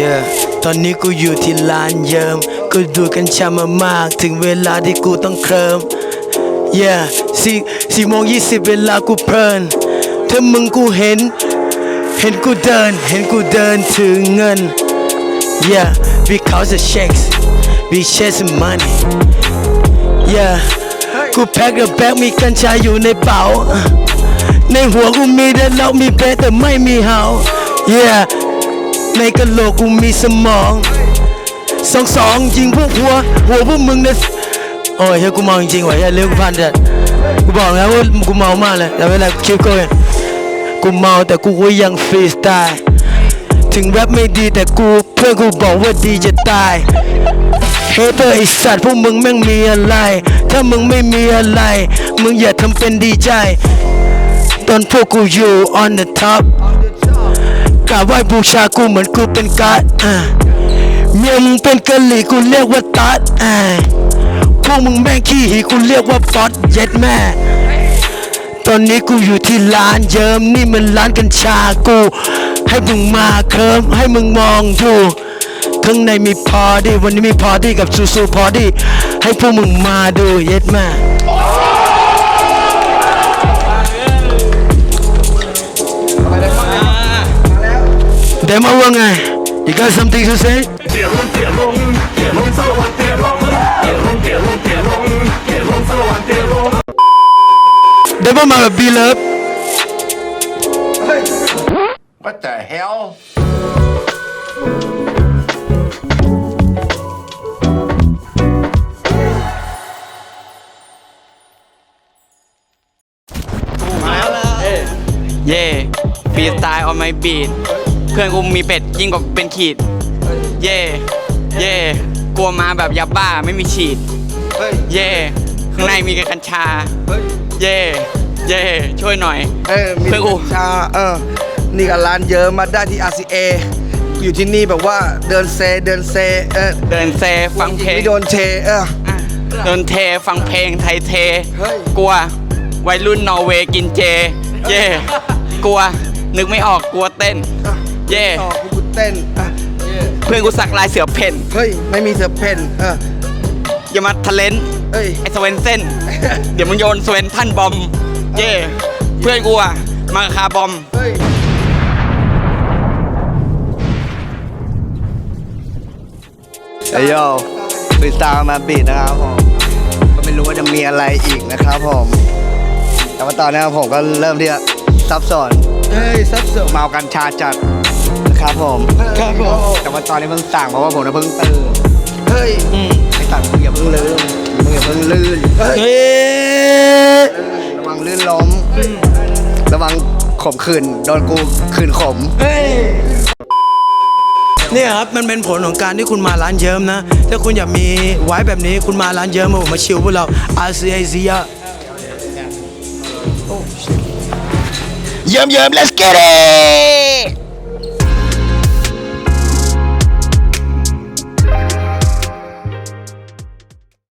Yeah ตอนนี้กูอยู่ที่ลานเยิมกูดูกัญชามามาก ถึงเวลาที่กูต้องเคลิม Yeah สี่สี่โมงยี่สิบเวลากูเพลินถ้ามึงกูเห็น เห็นกูเดิน เห็นกูเดินถึงเงิน Yeah because of checks we chasing money Yeah กูแพ็คกับแบ็คมีกัญชาอยู่ในเป๋า ในหัวกูมีแต่เหล้ามีเบสแต่ไม่มีเฮา Yeah ในกะโหลกกูมีสมองสองสองยิงพวกหัว หัวพวกมึงเนี่ยโอ้ยเฮ้ยกูเมาจริงๆว่ะเฮ้ยเร็วกูพันเด็ดกูบอกแล้วว่ากูเมามากเลยแต่เวลาคิวโก้เนี่ยกูเมาแต่กูก็ยังฟรีสไตล์ถึงแรปไม่ดีแต่กูเพื่อนกูบอกว่าดีจะตายเฮเตอร์ไอสัตว์พวกมึงแม่งมีอะไร ถ้ามึงไม่มีอะไร มึงอย่าทำเป็นดีใจ ตอนพวกกูอยู่ on the top กราบไหว้บูชากูเหมือนกูเป็นกัดอะเมียมึงเป็นกะหรี่กูเรียกว่าตัดอะพวกมึงแม่งขี้หีกูเรียกว่าป๊อตเย็ดแม่ตอนนี้กูอยู่ที่ร้านเยิมนี่มันร้านกัญชากู ให้มึงมาเคิมให้มึงมองดูข้างในมีพอดี้วันนี้มีพอดี้กับซูซูพอดี้ให้พวกมึงมาดูเย็ดแม่ มาแบบบีเลิฟ What the hell? ฟรีสไตล์ออนไมบีดเพื่อนกูมีเป็ดยิ่งกว่าเป็นขีด เย่เย่กลัวมาแบบยาบ้าไม่มีฉีดเย่ข้างในมีกัญชาเย่เย่ช่วยหน่อย เออมีเพื่อนกู ชาเออ นี่ก็ร้านเยอะมาได้ที่ RCA อยู่ที่นี่แบบว่าเดินเซเดินเซเออเดินเซฟังเพลง ไม่โดนเทเอออะเดินเทฟังเพลงไทยเท เฮ้ย กลัววัยรุ่นนอร์เวย์กินเจ เย่กลัว นึกไม่ออกกลัวเต้น เย่ต่อกูเต้นอะเพื่อนกูสักลายเสือเพ่นเฮ้ย ไม่มีเสือเพนเอออย่ามาทะเลนเอ้ย ไอสเวนเซนเดี๋ยวมึงโยนสเวนท่านบอม เย่เพื่อนกูอะมาคาบอม เฮ้ย เฮ้ยโยฟรีสไตล์มาบีดนะครับผม ก็ไม่รู้ว่าจะมีอะไรอีกนะครับผม แต่ว่าตอนนี้ผมก็เริ่มที่จะซับซ้อน เฮ้ยซับซ้อนเมากัญชาจัดนะครับผมครับผม แต่ว่าตอนนี้เพิ่งสั่งเพราะว่าผมน่ะเพิ่งตื่นเฮ้ยไอ้สัตว์มึงอย่าเพิ่งลืมมึงอย่าเพิ่งลื่นเฮ้ยระวังลื่นล้ม ระวังข่มขืนโดนกูขืนข่มเนี่ยครับมันเป็นผลของการที่คุณมาร้านเยิ้มนะ ถ้าคุณอยากมีไว้แบบนี้คุณมาร้านเยิ้มมาผมมาชิลพวกเรา RCA ซียเยิ้ มเยิ้ม let's get it